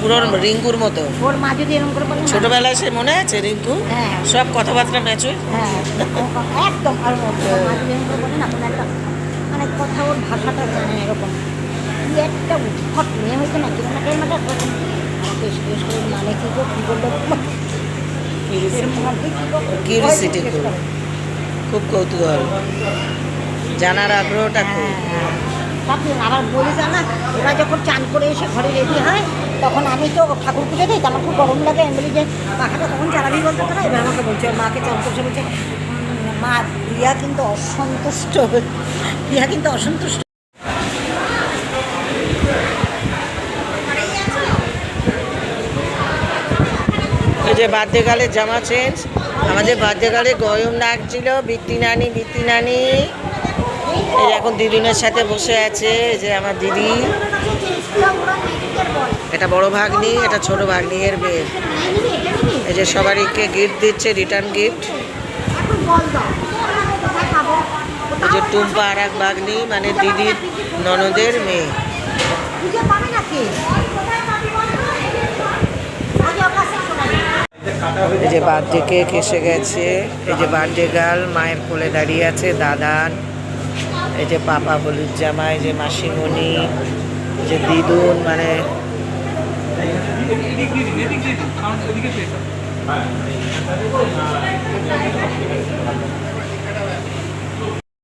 পুরো রিঙ্কুর মতো। ওর মা যদি এরকম করে বলে ছোটবেলায় সে মনে আছে রিঙ্কু? হ্যাঁ। সব কথাবার্তা ম্যাচুর হ্যাঁ? একদম আর মা যদি এরকম করে বলে না কোনো একটা মানে কথা ওর ভাষাটা জানে এরকম। কি একটা উৎফট মেয়ে হয়েছে না কীরকম একটা এরকম একটা আমাকে জিজ্ঞেস করে মানে কি গো কি বলল? এরকম আর কি কি গো? Curiosity জিজ্ঞেস খুব। খুব কৌতূহল। জানার আগ্রহটা খুব। ভাবছি আবার বলি না ওরা যখন চান করে এসে ঘরে রেডি হয়, তখন আমি তো ঠাকুর পুজো দিই আমার খুব গরম লাগে, আমি বলি যে পাখাটা তখন চালাবি বলতে না? এবার আমাকে বলছে মাকে চান করছে বলছে মা, প্রিয়া কিন্তু অসন্তুষ্ট, প্রিয়া কিন্তু অসন্তুষ্ট। যে বার্থডেকালের জামা চেঞ্জ, আমাদের বার্থডেকালে গয়ম নাচছিল বৃত্তি নানি বৃত্তি নানি। এখন দিদিনের সাথে বসে আছে যে আমার দিদি। এটা বড় ভাগ্নি, এটা ছোট ভাগ্নি এর মেয়ে। এই যে সবারইকে গিফট দিচ্ছে রিটার্ন গিফট এই যে টুম্পা আর এক ভাগ্নি মানে দিদির ননদের মেয়ে। এই যে বার্থডে কেক এসে গেছে, এই যে বার্থডে গার্ল, মায়ের কোলে দাঁড়িয়ে আছে দাদান এই যে পাপা হলুদ জামাই যে মাসিমণি যে দিদুন মানে